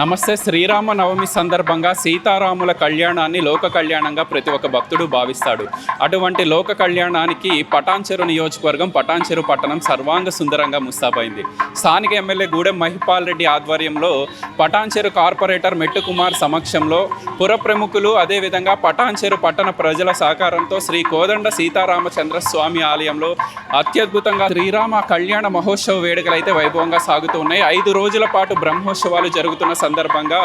నమస్తే. శ్రీరామ నవమి సందర్భంగా సీతారాముల కళ్యాణాన్ని లోక కళ్యాణంగా ప్రతి ఒక్క భక్తుడు భావిస్తాడు. అటువంటి లోక కళ్యాణానికి పటాన్చెరు నియోజకవర్గం పటాన్చెరు పట్టణం సర్వాంగ సుందరంగా ముస్తాబైంది. స్థానిక ఎమ్మెల్యే గూడెం మహిపాల్ రెడ్డి ఆధ్వర్యంలో పటాన్చెరు కార్పొరేటర్ మెట్టుకుమార్ సమక్షంలో పుర ప్రముఖులు అదేవిధంగా పటాన్చెరు పట్టణ ప్రజల సహకారంతో శ్రీ కోదండ సీతారామచంద్ర స్వామి ఆలయంలో అత్యద్భుతంగా శ్రీరామ కళ్యాణ మహోత్సవ వేడుకలు అయితే వైభవంగా సాగుతూ ఉన్నాయి. ఐదు రోజుల పాటు బ్రహ్మోత్సవాలు జరుగుతున్న సందర్భంగా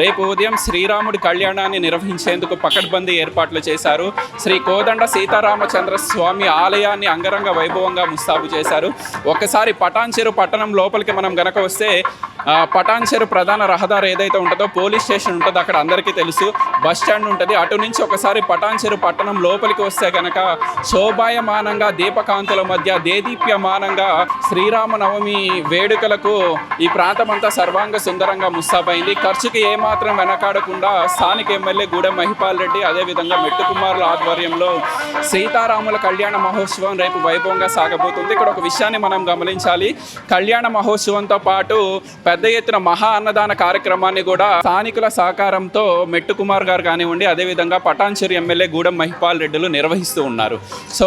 రేపు ఉదయం శ్రీరాముడి కళ్యాణాన్ని నిర్వహించేందుకు పకడ్బందీ ఏర్పాట్లు చేశారు. శ్రీ కోదండ సీతారామచంద్ర స్వామి ఆలయాన్ని అంగరంగ వైభవంగా ముస్తాబు చేశారు. ఒకసారి పటాన్చెరు పట్టణం లోపలికి మనం గనక వస్తే పటాన్చెరు ప్రధాన రహదారి ఏదైతే ఉంటుందో పోలీస్ స్టేషన్ ఉంటుందో అక్కడ అందరికీ తెలుసు. బస్ స్టాండ్ ఉంటుంది. అటు నుంచి ఒకసారి పటాన్చెరు పట్టణం లోపలికి వస్తే కనుక శోభాయమానంగా దీపకాంతుల మధ్య దేదీప్యమానంగా శ్రీరామనవమి వేడుకలకు ఈ ప్రాంతం అంతా సర్వాంగ సుందరంగా ముస్తాబైంది. ఖర్చుకి ఏమాత్రం వెనకాడకుండా స్థానిక ఎమ్మెల్యే గూడెం మహిపాల్ రెడ్డి అదేవిధంగా మెట్టుకుమారుల ఆధ్వర్యంలో సీతారాముల కళ్యాణ మహోత్సవం రేపు వైభవంగా సాగబోతుంది. ఇక్కడ ఒక విషయాన్ని మనం గమనించాలి. కళ్యాణ మహోత్సవంతో పాటు పెద్ద ఎత్తున మహా అన్నదాన కార్యక్రమాన్ని కూడా స్థానికుల సహకారంతో మెట్టుకుమార్ గారు గారు కానివ్వండి అదేవిధంగా పటాన్చెరు ఎమ్మెల్యే గూడెం మహిపాల్ రెడ్డిలు నిర్వహిస్తూ ఉన్నారు. సో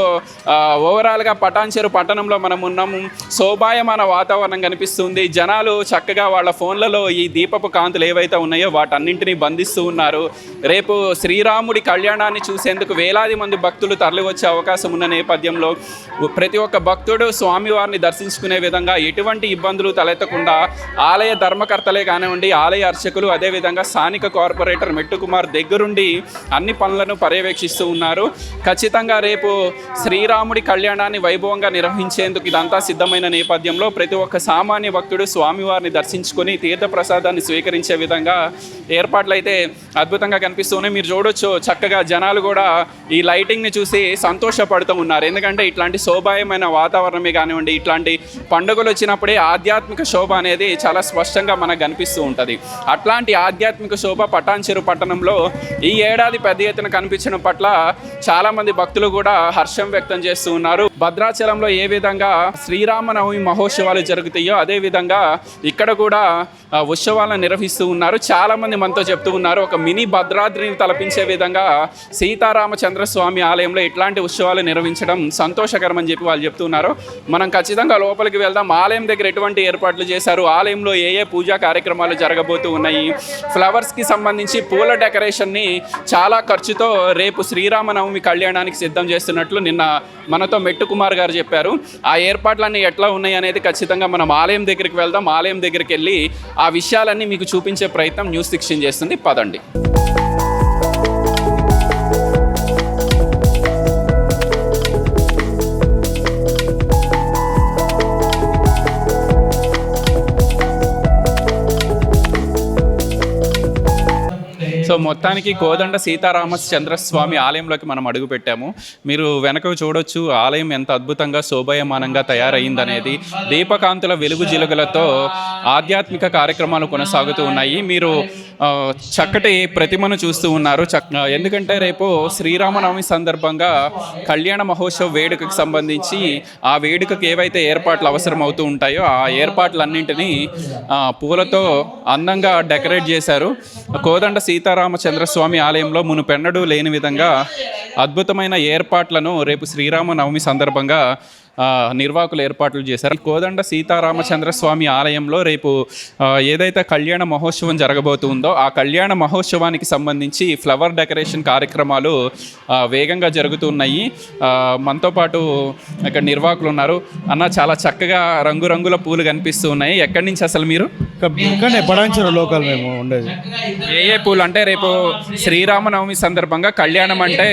ఓవరాల్గా పటాన్చెరు పట్టణంలో మనం ఉన్నాము శోభాయమాన వాతావరణం కనిపిస్తుంది. జనాలు చక్కగా వాళ్ళ ఫోన్లలో ఈ దీపపు కాంతులు ఏవైతే ఉన్నాయో వాటన్నింటినీ బంధిస్తూ ఉన్నారు. రేపు శ్రీరాముడి కళ్యాణాన్ని చూసేందుకు వేలాది మంది భక్తులు తరలి వచ్చే అవకాశం ఉన్న నేపథ్యంలో ప్రతి ఒక్క భక్తుడు స్వామివారిని దర్శించుకునే విధంగా ఎటువంటి ఇబ్బందులు తలెత్తకుండా ఆలయ ధర్మకర్తలే కానివ్వండి ఆలయ అర్చకులు అదేవిధంగా స్థానిక కార్పొరేటర్ మెట్టుకుమార్ దగ్గరుండి అన్ని పనులను పర్యవేక్షిస్తూ ఉన్నారు. ఖచ్చితంగా రేపు శ్రీరాముడి కళ్యాణాన్ని వైభవంగా నిర్వహించేందుకు ఇదంతా సిద్ధమైన నేపథ్యంలో ప్రతి ఒక్క సామాన్య భక్తుడు స్వామివారిని దర్శించుకొని తీర్థ ప్రసాదాన్ని స్వీకరించే విధంగా ఏర్పాట్లు అయితే అద్భుతంగా కనిపిస్తూనే మీరు చూడొచ్చు. చక్కగా జనాలు కూడా ఈ లైటింగ్ని చూసి సంతోషపడుతూ ఉన్నారు. ఎందుకంటే ఇట్లాంటి శోభాయమైన వాతావరణమే కానివ్వండి ఇట్లాంటి పండుగలు వచ్చినప్పుడే ఆధ్యాత్మిక శోభ అనేది చాలా స్పష్టంగా మనకు కనిపిస్తూ ఉంటుంది. అట్లాంటి ఆధ్యాత్మిక శోభ పటాన్చెరు పట్టణంలో ఈ ఏడాది పెద్ద ఎత్తున కనిపించడం పట్ల చాలామంది భక్తులు కూడా హర్షం వ్యక్తం చేస్తూ ఉన్నారు. భద్రాచలంలో ఏ విధంగా శ్రీరామనవమి మహోత్సవాలు జరుగుతాయో అదే విధంగా ఇక్కడ కూడా ఉత్సవాలను నిర్వహిస్తూ ఉన్నారు. చాలామంది మనతో చెప్తూ ఉన్నారు. ఒక మినీ భద్రాద్రిని తలపించే విధంగా సీతారామచంద్ర స్వామి ఆలయంలో ఇట్లాంటి ఉత్సవాలు నిర్వహించడం సంతోషకరం అని చెప్పి వాళ్ళు చెప్తున్నారు మనం ఖచ్చితంగా లోపలికి వెళ్దాం. ఆలయం దగ్గర ఎటువంటి ఏర్పాట్లు చేశారు? ఆలయంలో ఏ ఏ పూజా కార్యక్రమాలు జరగబోతూ ఉన్నాయి? ఫ్లవర్స్కి సంబంధించి పూల డెకరేషన్ డెకరేషన్ని చాలా ఖర్చుతో రేపు శ్రీరామనవమి కళ్యాణానికి సిద్ధం చేస్తున్నట్లు నిన్న మనతో మెట్టు కుమార్ గారు చెప్పారు. ఆ ఏర్పాట్లన్నీ ఎట్లా ఉన్నాయి అనేది ఖచ్చితంగా మనం ఆలయం దగ్గరికి వెళ్దాం. ఆలయం దగ్గరికి వెళ్ళి ఆ విషయాలన్నీ మీకు చూపించే ప్రయత్నం న్యూస్ శిక్షణ చేస్తుంది. పదండి. మొత్తానికి కోదండ సీతారామచంద్ర స్వామి ఆలయంలోకి మనం అడుగు పెట్టాము మీరు వెనక చూడొచ్చు ఆలయం ఎంత అద్భుతంగా శోభాయమానంగా తయారైందనేది. దీపకాంతుల వెలుగు జిలుగులతో ఆధ్యాత్మిక కార్యక్రమాలు కొనసాగుతూ ఉన్నాయి. మీరు చక్కటి ప్రతిమను చూస్తూ ఉన్నారు. చక్ ఎందుకంటే రేపు శ్రీరామనవమి సందర్భంగా కళ్యాణ మహోత్సవ వేడుకకు సంబంధించి ఆ వేడుకకు ఏవైతే ఏర్పాట్లు అవసరం అవుతూ ఉంటాయో ఆ ఏర్పాట్లన్నింటినీ పూలతో అందంగా డెకరేట్ చేశారు. కోదండ సీతారామ శ్రీరామచంద్రస్వామి ఆలయంలో మునుపెన్నడూ లేని విధంగా అద్భుతమైన ఏర్పాట్లను రేపు శ్రీరామ నవమి సందర్భంగా నిర్వాహకులు ఏర్పాట్లు చేశారు. కోదండ సీతారామచంద్ర స్వామి ఆలయంలో రేపు ఏదైతే కళ్యాణ మహోత్సవం జరగబోతుందో ఆ కళ్యాణ మహోత్సవానికి సంబంధించి ఫ్లవర్ డెకరేషన్ కార్యక్రమాలు వేగంగా జరుగుతున్నాయి. మనతో పాటు ఇక్కడ నిర్వాహకులు ఉన్నారు. అన్న చాలా చక్కగా రంగురంగుల పూలు కనిపిస్తూ ఉన్నాయి. ఎక్కడి నుంచి అసలు మీరు? ఇక్కడనే పడాంచెరు లోకల్ మేము ఉండేది. ఏ ఏ పూలు అంటే రేపు శ్రీరామనవమి సందర్భంగా కళ్యాణం అంటే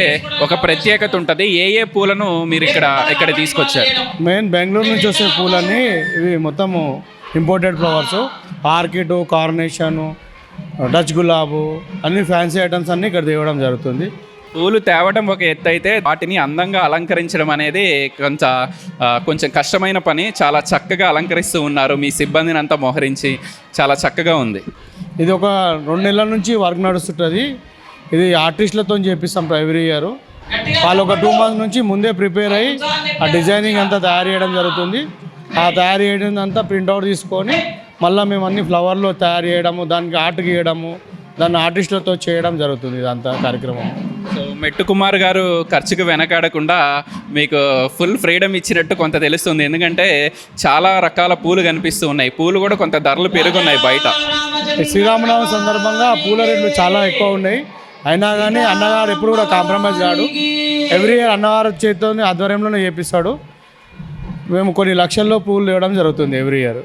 ఒక ప్రత్యేకత ఉంటుంది. ఏ ఏ పూలను మీరు ఇక్కడ ఇక్కడ తీసుకొచ్చారు? మెయిన్ బెంగళూరు నుంచి వచ్చే పూలన్నీ ఇవి మొత్తము imported flowers orchid carnation Dutch గులాబు అన్ని ఫ్యాన్సీ ఐటమ్స్ అన్నీ ఇక్కడ తేవడం జరుగుతుంది. పూలు తేవడం ఒక ఎత్తు అయితే వాటిని అందంగా అలంకరించడం అనేది కొంచెం కొంచెం కష్టమైన పని. చాలా చక్కగా అలంకరిస్తూ ఉన్నారు. మీ సిబ్బందిని అంతా మోహరించి చాలా చక్కగా ఉంది. ఇది ఒక రెండు నెలల నుంచి వర్క్ నడుస్తుంటుంది. ఇది ఆర్టిస్టులతో చేపిస్తాం ఎవ్రీ ఇయర్ వాళ్ళు ఒక టూ మంత్స్ నుంచి ముందే ప్రిపేర్ అయ్యి ఆ డిజైనింగ్ అంతా తయారు చేయడం జరుగుతుంది. ఆ తయారు చేయడం అంతా ప్రింట్అవుట్ తీసుకొని మళ్ళీ మేము అన్ని ఫ్లవర్లో తయారు చేయడము దానికి ఆర్ట్ గీయడము దాన్ని ఆర్టిస్టులతో చేయడం జరుగుతుంది ఇదంతా కార్యక్రమం. సో మెట్టు కుమార్ గారు ఖర్చుకు వెనకాడకుండా మీకు ఫుల్ ఫ్రీడమ్ ఇచ్చినట్టు కొంత తెలుస్తుంది. ఎందుకంటే చాలా రకాల పూలు కనిపిస్తూ ఉన్నాయి. పూలు కూడా కొంత ధరలు పెరుగున్నాయి బయట. శ్రీరామనవమి సందర్భంగా పూల రేట్లు చాలా ఎక్కువ ఉన్నాయి. అయినా కానీ అన్నగారు ఎప్పుడు కూడా కాంప్రమైజ్ కాడు. ఎవ్రీ ఇయర్ అన్నగారు చేతితో ఆధ్వర్యంలోనే చేపిస్తాడు. మేము కొన్ని లక్షల్లో పూలు ఇవ్వడం జరుగుతుంది ఎవ్రీ ఇయర్.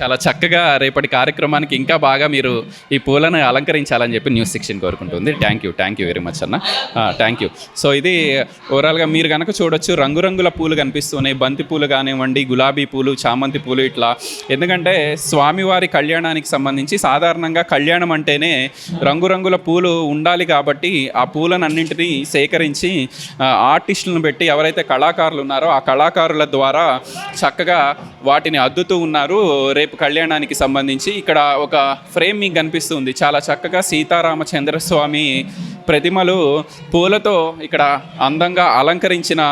చాలా చక్కగా రేపటి కార్యక్రమానికి ఇంకా బాగా మీరు ఈ పూలను అలంకరించాలని చెప్పి న్యూస్ సెక్షన్ కోరుకుంటుంది. Thank you thank you very much అన్న. థ్యాంక్ యూ సో ఇది ఓవరాల్గా మీరు కనుక చూడొచ్చు రంగురంగుల పూలు కనిపిస్తున్నాయి. బంతి పూలు కానివ్వండి గులాబీ పూలు చామంతి పూలు ఇట్లా. ఎందుకంటే స్వామివారి కళ్యాణానికి సంబంధించి సాధారణంగా కళ్యాణం అంటేనే రంగురంగుల పూలు ఉండాలి కాబట్టి ఆ పూలను అన్నింటినీ సేకరించి ఆర్టిస్టులను పెట్టి ఎవరైతే కళాకారులు ఉన్నారో ఆ కళాకారుల ద్వారా చక్కగా వాటిని అద్దుతూ ఉన్నారు. రేపు కళ్యాణానికి సంబంధించి ఇక్కడ ఒక ఫ్రేమ్ మీకు కనిపిస్తుంది. చాలా చక్కగా సీతారామచంద్ర స్వామి ప్రతిమలు పూలతో ఇక్కడ అందంగా అలంకరించిన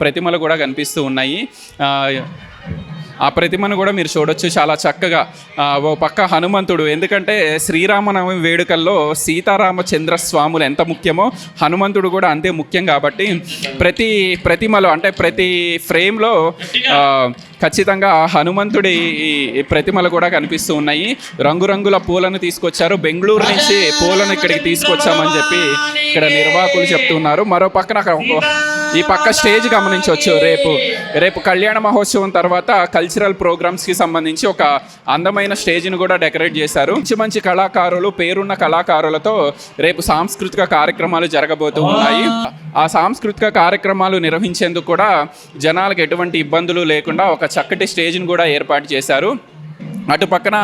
ప్రతిమలు కూడా కనిపిస్తూ ఉన్నాయి. ఆ, ప్రతిమను కూడా మీరు చూడొచ్చు. చాలా చక్కగా ఓ పక్క హనుమంతుడు. ఎందుకంటే శ్రీరామనవమి వేడుకల్లో సీతారామచంద్ర స్వాములు ఎంత ముఖ్యమో హనుమంతుడు కూడా అంతే ముఖ్యం కాబట్టి ప్రతి ప్రతిమలో అంటే ప్రతి ఫ్రేమ్లో ఖచ్చితంగా హనుమంతుడి ప్రతిమలు కూడా కనిపిస్తూ ఉన్నాయి. రంగురంగుల పూలను తీసుకొచ్చారు. బెంగళూరు నుంచి పూలను ఇక్కడికి తీసుకొచ్చామని చెప్పి ఇక్కడ నిర్వాహకులు చెప్తున్నారు. మరో పక్కన అక్కడ ఒక- ఈ పక్క స్టేజ్ గమనించవచ్చు. రేపు రేపు కళ్యాణ మహోత్సవం తర్వాత కల్చరల్ ప్రోగ్రామ్స్కి సంబంధించి ఒక అందమైన స్టేజ్ని కూడా డెకరేట్ చేశారు. మంచి మంచి కళాకారులు పేరున్న కళాకారులతో రేపు సాంస్కృతిక కార్యక్రమాలు జరగబోతూ ఉన్నాయి. ఆ సాంస్కృతిక కార్యక్రమాలు నిర్వహించేందుకు కూడా జనాలకు ఎటువంటి ఇబ్బందులు లేకుండా ఒక చక్కటి స్టేజ్ని కూడా ఏర్పాటు చేశారు. అటు పక్కన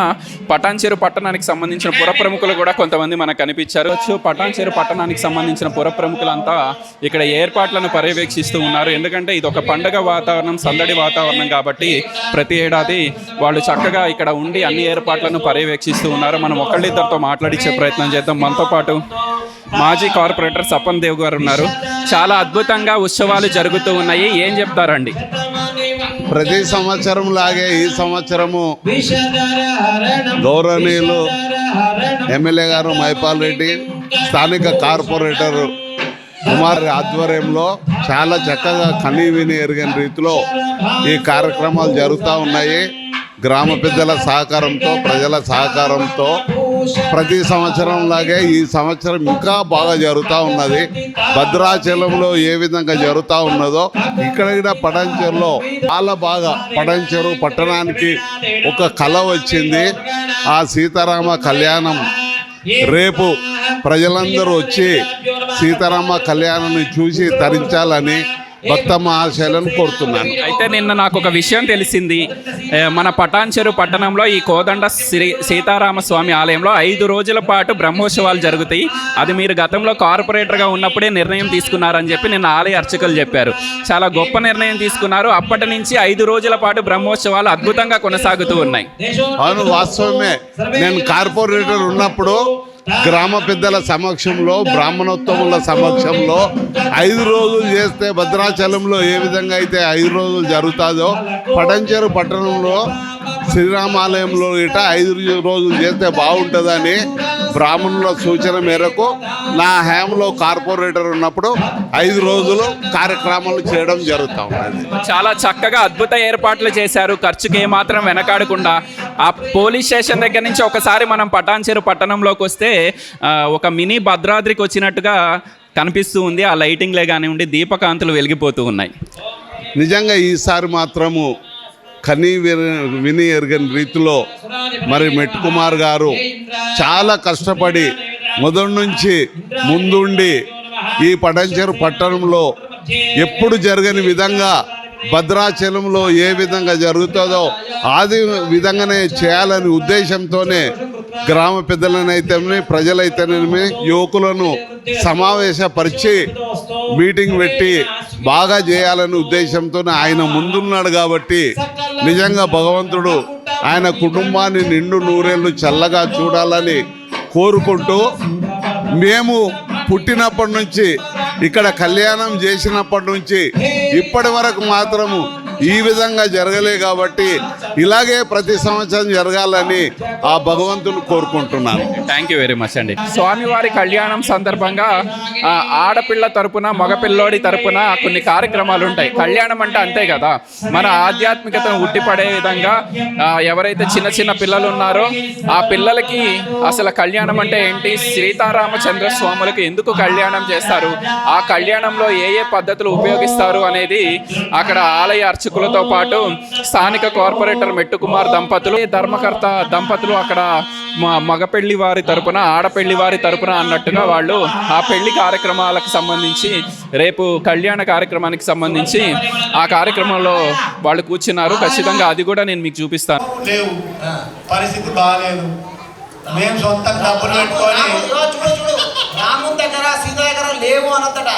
పటాన్చేరు పట్టణానికి సంబంధించిన పుర ప్రముఖులు కూడా కొంతమంది మనకు కనిపించారు. వచ్చు పటాన్చేరు పట్టణానికి సంబంధించిన పుర ప్రముఖులంతా ఇక్కడ ఏర్పాట్లను పర్యవేక్షిస్తూ ఉన్నారు. ఎందుకంటే ఇది ఒక పండగ వాతావరణం సందడి వాతావరణం కాబట్టి ప్రతి ఏడాది వాళ్ళు చక్కగా ఇక్కడ ఉండి అన్ని ఏర్పాట్లను పర్యవేక్షిస్తూ ఉన్నారు. మనం ఒకళ్ళిద్దరితో మాట్లాడించే ప్రయత్నం చేద్దాం. మనతో పాటు మాజీ కార్పొరేటర్ సపన్ దేవ్ గారు ఉన్నారు. చాలా అద్భుతంగా ఉత్సవాలు జరుగుతూ ఉన్నాయి. ఏం చెప్తారండి? ప్రతి సంవత్సరం లాగే ఈ సంవత్సరము గౌరవనీయులు ఎమ్మెల్యే గారు మైపాల్ రెడ్డి స్థానిక కార్పొరేటర్ కుమార్ ఆధ్వర్యంలో చాలా చక్కగా కనీ విని ఎరిగిన రీతిలో ఈ కార్యక్రమాలు జరుగుతూ ఉన్నాయి. గ్రామ పెద్దల సహకారంతో ప్రజల సహకారంతో ప్రతి సంవత్సరం లాగే ఈ సంవత్సరం ఇంకా బాగా జరుగుతూ ఉన్నది. భద్రాచలంలో ఏ విధంగా జరుగుతూ ఉన్నదో ఇక్కడ కూడా పడంచెరులో చాలా బాగా పడంచెరు పట్టణానికి ఒక కళ వచ్చింది. ఆ సీతారామ కళ్యాణం. రేపు ప్రజలందరూ వచ్చి సీతారామ కళ్యాణాన్ని చూసి తరించాలని భక్త మహాశైలను కోరుతున్నాను. అయితే నిన్న నాకు ఒక విషయం తెలిసింది. మన పటాన్చెరు పట్టణంలో ఈ కోదండ శ్రీ సీతారామ స్వామి ఆలయంలో ఐదు రోజుల పాటు బ్రహ్మోత్సవాలు జరుగుతాయి. అది మీరు గతంలో కార్పొరేటర్గా ఉన్నప్పుడే నిర్ణయం తీసుకున్నారని చెప్పి నిన్న ఆలయ అర్చకులు చెప్పారు. చాలా గొప్ప నిర్ణయం తీసుకున్నారు. అప్పటి నుంచి ఐదు రోజుల పాటు బ్రహ్మోత్సవాలు అద్భుతంగా కొనసాగుతూ ఉన్నాయి. అవును వాస్తవమే. నేను కార్పొరేటర్ ఉన్నప్పుడు గ్రామ పెద్దల సమక్షంలో బ్రాహ్మణోత్తముల సమక్షంలో ఐదు రోజులు చేస్తే భద్రాచలంలో ఏ విధంగా అయితే ఐదు రోజులు జరుగుతుందో పటంచేరు పట్టణంలో శ్రీరామాలయంలో ఇట ఐదు రోజులు చేస్తే బాగుంటుందని బ్రాహ్మణుల సూచన మేరకు నా హయాంలో కార్పొరేటర్ ఉన్నప్పుడు ఐదు రోజులు కార్యక్రమాలు చేయడం జరుగుతూ ఉన్నది. చాలా చక్కగా అద్భుత ఏర్పాట్లు చేశారు. ఖర్చుకి ఏమాత్రం వెనకాడకుండా ఆ పోలీస్ స్టేషన్ దగ్గర నుంచి ఒకసారి మనం పటాన్చేరు పట్టణంలోకి వస్తే ఆ, ఒక మినీ భద్రాద్రికి వచ్చినట్టుగా కనిపిస్తూ ఉంది. ఆ లైటింగ్లే కానివ్వండి దీపకాంతులు వెలిగిపోతూ ఉన్నాయి. నిజంగా ఈసారి మాత్రము కనీ విని- ఎరగని రీతిలో మరి మెట్టుకుమార్ గారు చాలా కష్టపడి మొదటి నుంచి ముందుండి ఈ పటంచెరు పట్టణంలో ఎప్పుడు జరగని విధంగా భద్రాచలంలో ఏ విధంగా జరుగుతుందో ఆది విధంగానే చేయాలని ఉద్దేశంతోనే గ్రామ పెద్దలనైతేనే ప్రజలైతేనేమి యువకులను సమావేశపరిచి మీటింగ్ పెట్టి బాగా చేయాలనే ఉద్దేశంతో ఆయన ముందున్నాడు కాబట్టి నిజంగా భగవంతుడు ఆయన కుటుంబాన్ని నిండు నూరేళ్ళు చల్లగా చూడాలని కోరుకుంటూ మేము పుట్టినప్పటి నుంచి ఇక్కడ కళ్యాణం చేసినప్పటి నుంచి ఇప్పటి వరకు మాత్రము ఈ విధంగా జరగలే కాబట్టి ఇలాగే ప్రతి సంవత్సరం జరగాలని ఆ భగవంతుని కోరుకుంటున్నాను. థ్యాంక్ యూ వెరీ మచ్ అండి. స్వామివారి కళ్యాణం సందర్భంగా ఆ, ఆడపిల్ల తరపున మగపిల్లోడి తరపున కొన్ని కార్యక్రమాలు ఉంటాయి. కళ్యాణం అంటే అంతే కదా. మన ఆధ్యాత్మికతను ఉట్టిపడే విధంగా ఎవరైతే చిన్న చిన్న పిల్లలు ఉన్నారో ఆ పిల్లలకి అసలు కళ్యాణం అంటే ఏంటి? సీతారామచంద్ర స్వాములకు ఎందుకు కళ్యాణం చేస్తారు? ఆ కళ్యాణంలో ఏ ఏ పద్ధతులు ఉపయోగిస్తారు అనేది అక్కడ ఆలయ అర్చకులతో పాటు స్థానిక కార్పొరేటర్ మెట్టుకుమార్ దంపతులు ధర్మకర్త దంపతులు అక్కడ మా మగపెళ్ళి వారి తరపున ఆడపెళ్ళి వారి తరపున అన్నట్టుగా వాళ్ళు ఆ పెళ్ళి కార్యక్రమాలకు సంబంధించి రేపు కళ్యాణ కార్యక్రమానికి సంబంధించి ఆ కార్యక్రమంలో వాళ్ళు కూర్చున్నారు. ఖచ్చితంగా అది కూడా నేను మీకు చూపిస్తాను. లేవు. పరిస్థితి బాగాలేదు మేము సొంతంగా డబ్బులు పెట్టుకొని రాము- దగ్గర సీత దగ్గర లేవు అనొద్దట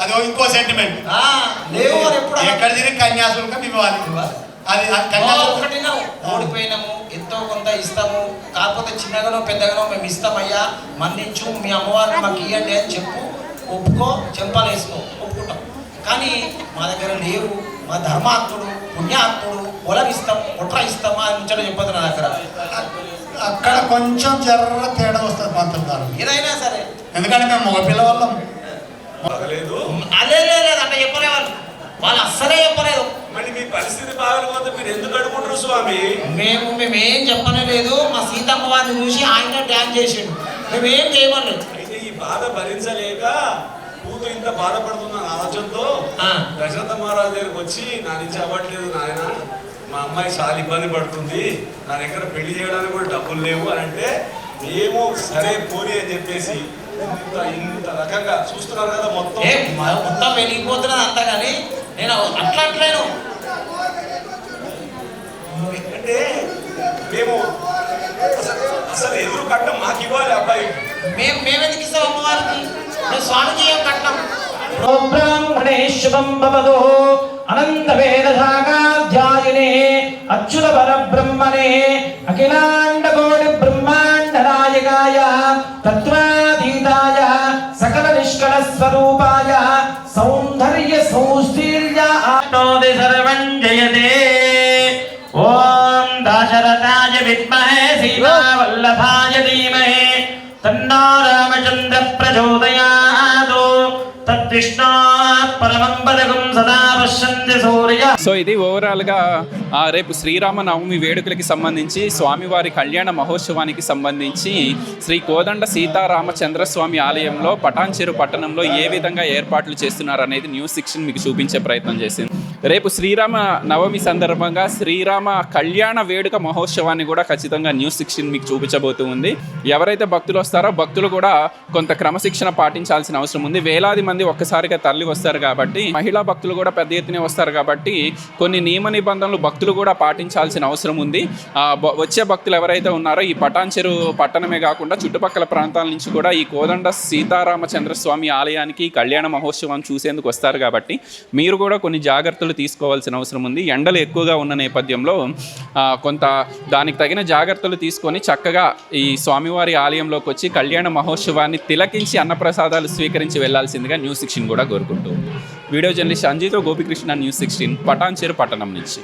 అది ఇంకో సెంటిమెంట్ లేవు ఎప్పుడు. ఎక్కడ తిరిగి కన్యాశుల్కం ఇవ్వాలి? అది ఒకటి ఓడిపోయినాము ఎంతో కొంత ఇస్తాము. కాకపోతే చిన్నగానో పెద్దగానో మేము ఇస్తామయ్యా. మన్నించు మీ అమ్మవారిని మాకు ఇవ్వండి అని చెప్పు. ఒప్పుకో చెంపాలు వేసుకో. ఒప్పుకుంటాం. కానీ మా దగ్గర లేవు. మా ధర్మాత్ముడు పుణ్యాత్ముడు పొలం ఇస్తాం కుట్ర ఇస్తామా అని ముచ్చట చెప్పదు నా దగ్గర. అక్కడ కొంచెం జర్ర తేడా వస్తుంది పంతులు గారు ఏదైనా సరే. ఎందుకంటే మేము మగ పిల్లవాళ్ళం అదే లేదు అంటే చెప్పలే వాళ్ళు వాళ్ళు అస్సలే చెప్పలేదు. మరి మీ పరిస్థితి బాగలేకపోతే మీరు ఎందుకు అడుగుంటారు స్వామి? మేము మేమేం చెప్పనే లేదు. మా సీతమ్మ వారిని చూసి ఆయన డ్యాన్స్ చేసిండు. మేమేం చేయమలేదు అయితే ఈ బాధ భరించలేక కూతురు ఇంత బాధపడుతున్న ఆలోచనతో. దశరథ మహారాజు దగ్గరికి వచ్చి నా నుంచి అవ్వట్లేదు నాయన. మా అమ్మాయి చాలా ఇబ్బంది పడుతుంది. నా దగ్గర పెళ్ళి చేయడానికి కూడా డబ్బులు లేవు అని అంటే మేము సరే పోనీ అని చెప్పేసి ఇంత ఇంత రకంగా చూస్తున్నారు కదా మొత్తం. ఏ మొత్తం వెళ్ళిపోతున్నది అంతా కానీ నేను అట్లా అట్లేను. అంటే మేము అసలు అసలు ఎదురు కట్టం మాకు ఇవ్వాలి అబ్బాయి. మేము మేమెందుకు ఇస్తాం అమ్మవారికి? మేము స్వామికి ఏం కట్టాం బ్రాహ్మణే శుభం భవదు అనంత వేద శాఖాధ్యాయునే అచ్యుత పరబ్రహ్మణే అఖిలాండ ఆప్నోతి సర్వం జయతే. ఓం దాశరథాయ విద్మహే సీతావల్లభాయ ధీమహే. తన్నో రామచంద్ర ప్రచోదయాదు తద్విష్ణో సో ఇది ఓవరాల్గా గా రేపు శ్రీరామ నవమి వేడుకలకి సంబంధించి స్వామివారి కళ్యాణ మహోత్సవానికి సంబంధించి శ్రీ కోదండ సీతారామచంద్ర స్వామి ఆలయంలో పటాన్చెరు పట్టణంలో ఏ విధంగా ఏర్పాట్లు చేస్తున్నారు అనేది న్యూస్ సిక్షన్ మీకు చూపించే ప్రయత్నం చేసింది. రేపు శ్రీరామ నవమి సందర్భంగా శ్రీరామ కళ్యాణ వేడుక మహోత్సవాన్ని కూడా ఖచ్చితంగా న్యూస్ సిక్షన్ మీకు చూపించబోతూ ఉంది. ఎవరైతే భక్తులు వస్తారో భక్తులు కూడా కొంత క్రమశిక్షణ పాటించాల్సిన అవసరం ఉంది. వేలాది మంది ఒక్కసారిగా తరలి వస్తారు కాబట్టి మహిళా భక్తులు కూడా పెద్ద ఎత్తున వస్తారు కాబట్టి కొన్ని నియమ నిబంధనలు భక్తులు కూడా పాటించాల్సిన అవసరం ఉంది. వచ్చే భక్తులు ఎవరైతే ఉన్నారో ఈ పటాన్చెరు పట్టణమే కాకుండా చుట్టుపక్కల ప్రాంతాల నుంచి కూడా ఈ కోదండ సీతారామచంద్ర స్వామి ఆలయానికి కళ్యాణ మహోత్సవం చూసేందుకు వస్తారు కాబట్టి మీరు కూడా కొన్ని జాగ్రత్తలు తీసుకోవాల్సిన అవసరం ఉంది. ఎండలు ఎక్కువగా ఉన్న నేపథ్యంలో కొంత దానికి తగిన జాగ్రత్తలు తీసుకొని చక్కగా ఈ స్వామివారి ఆలయంలోకి వచ్చి కళ్యాణ మహోత్సవాన్ని తిలకించి అన్నప్రసాదాలు స్వీకరించి వెళ్ళాల్సిందిగా న్యూస్ శిక్షణ కూడా కోరుకుంటూ వీడియో జర్నలిస్ట్ అంజితో గోపికృష్ణ న్యూస్ సిక్స్టీన్ పటాన్చేరు పట్టణం నుంచి.